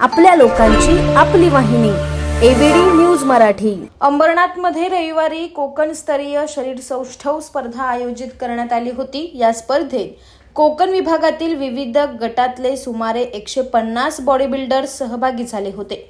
आपल्या लोकांची आपली वाहिनी एबीडी न्यूज मराठी. अंबरनाथमध्ये रविवारी कोकण स्तरीय शरीर सौष्ठव स्पर्धा आयोजित करण्यात आली होती. या स्पर्धेत कोकण विभागातील विविध गटातले सुमारे एकशे पन्नास बॉडी बिल्डर्स सहभागी झाले होते.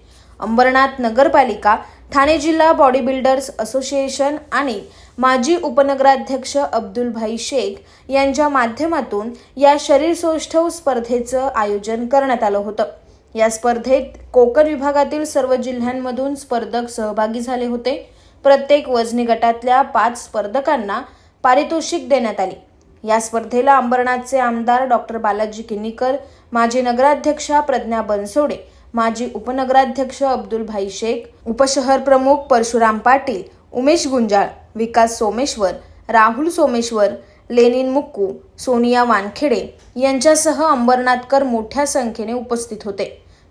अंबरनाथ नगरपालिका ठाणे जिल्हा बॉडी बिल्डर्स असोसिएशन आणि माजी उपनगराध्यक्ष अब्दुलभाई शेख यांच्या माध्यमातून या शरीर सौष्ठव स्पर्धेचं आयोजन करण्यात आलं होतं. या स्पर्धेत कोकण विभागातील सर्व जिल्ह्यांमधून स्पर्धक सहभागी झाले होते. प्रत्येक वजनी गटातल्या पाच स्पर्धकांना पारितोषिक देण्यात आली. या स्पर्धेला अंबरनाथचे आमदार डॉक्टर बालाजी किनीकर माजी नगराध्यक्षा प्रज्ञा बनसोडे माजी उपनगराध्यक्ष अब्दुल भाई शेख उपशहर प्रमुख परशुराम पाटील उमेश गुंजाळ विकास सोमेश्वर राहुल सोमेश्वर लेनिन मुक्कू सोनिया वानखेडे यांच्यासह अंबरनाथकर मोठ्या संख्येने उपस्थित होते.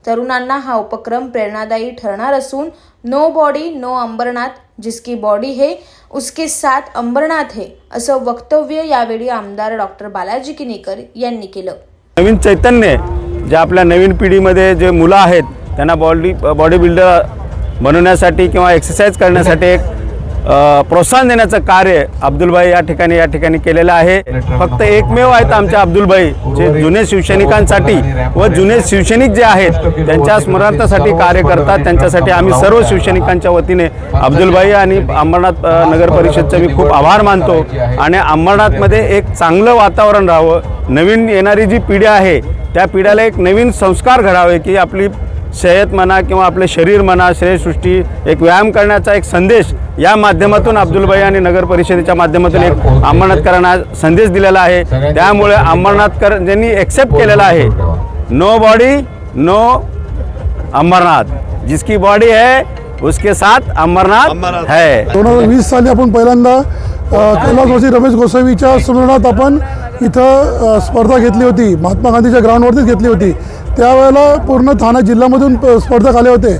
तरुणांना हा उपक्रम प्रेरणादायी ठरणार असून नो बॉडी नो अंबरनाथ जिसकी बॉडी है उसके साथ अंबरनाथ हे असं वक्तव्य यावेळी आमदार डॉक्टर बालाजी किनीकर यांनी केलं. नवीन चैतन्य जे आपल्या नवीन पिढीमध्ये जे मुलं आहेत त्यांना बॉडी बॉडी बिल्डर बनवण्यासाठी किंवा एक्सरसाइज करण्यासाठी एक प्रोत्साहन देण्याचं कार्य अब्दुलभाई या ठिकाणी या ठिकाणी केलेलं आहे. फक्त एकमेव आहेत आमच्या अब्दुलभाई जे जुने शिवसैनिकांसाठी व जुने शिवसैनिक जे आहेत त्यांच्या स्मरणार्थासाठी कार्य करतात. त्यांच्यासाठी आम्ही सर्व शिवसैनिकांच्या वतीने अब्दुलभाई आणि अंबरनाथ नगर परिषदचे मी खूप आभार मानतो. आणि अंबरनाथमध्ये एक चांगलं वातावरण राहावं. नवीन येणारी जी पिढी आहे त्या पिढ्याला एक नवीन संस्कार घडावे की आपली शर्यत म्हणा किंवा आपले शरीर म्हणा शरीरसृष्टी एक व्यायाम करण्याचा एक संदेश या माध्यमातून अब्दुलभाई आणि नगर परिषदेच्या माध्यमातून एक अंबरनाथकरांना संदेश दिलेला आहे. त्यामुळे अंबरनाथकर ज्यांनी एक्सेप्ट केलेला आहे. नो बॉडी नो अंबरनाथ जिसकी बॉडी है उसके साथ अंबरनाथ है. दोन हजार वीस साली आपण पहिल्यांदा कैलासवासी रमेश गोसावीच्या स्मरणात आपण इथं स्पर्धा घेतली होती. महात्मा गांधीच्या ग्राउंडवरतीच घेतली होती. त्यावेळेला पूर्ण ठाणे जिल्ह्यामधून प- स्पर्धक आले होते.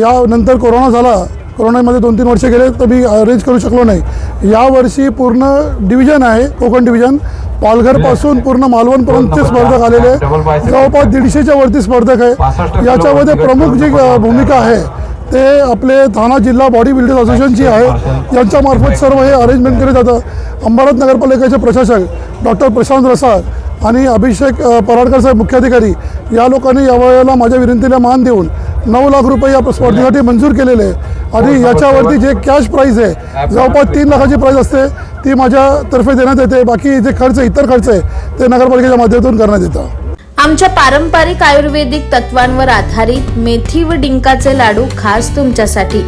यानंतर कोरोना झाला. कोरोनामध्ये दोन तीन वर्ष गेले तर मी अरेंज करू शकलो नाही. यावर्षी पूर्ण डिव्हिजन आहे कोकण डिव्हिजन पालघरपासून पूर्ण मालवणपर्यंतचे स्पर्धक आलेले. आहे. जवळपास दीडशेच्या वरती स्पर्धक आहे. याच्यामध्ये प्रमुख जी भूमिका आहे ते आपले ठाणा जिल्हा बॉडी बिल्डर्स असोसिएशनची आहे. यांच्यामार्फत सर्व हे अरेंजमेंट केलं जातं. अंबरनाथ नगरपालिकेचे प्रशासक डॉक्टर प्रशांत रसाळ आणि अभिषेक पराडकर साहेब मुख्याधिकारी या लोकांनी यावेळेला माझ्या विनंतीला मान देऊन नऊ लाख रुपये या स्पर्धेसाठी मंजूर केलेले आहे. आणि याच्यावरती जे कॅश प्राईज आहे जवळपास तीन लाखाची प्राईज असते ती माझ्यातर्फे देण्यात येते. बाकी जे खर्च इतर खर्च आहे ते नगरपालिकेच्या माध्यमातून करण्यात येतं. आमच्या पारंपरिक आयुर्वेदिक तत्वांवर आधारित मेथी व डिंकाचे लाडू खास तुमच्यासाठी.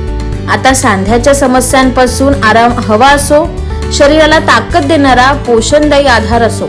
आता सांध्याच्या समस्यांपासून आराम हवा असो शरीराला ताकद देणारा पोषणदायी आधार असो.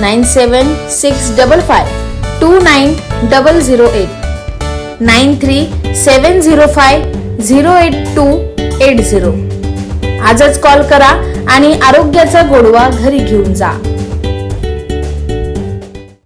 Nine seven six double five two nine double zero eight nine three seven zero five zero eight two eight zero. आजच कॉल करा आणि आरोग्याचा गोडवा घरी घेऊन जा.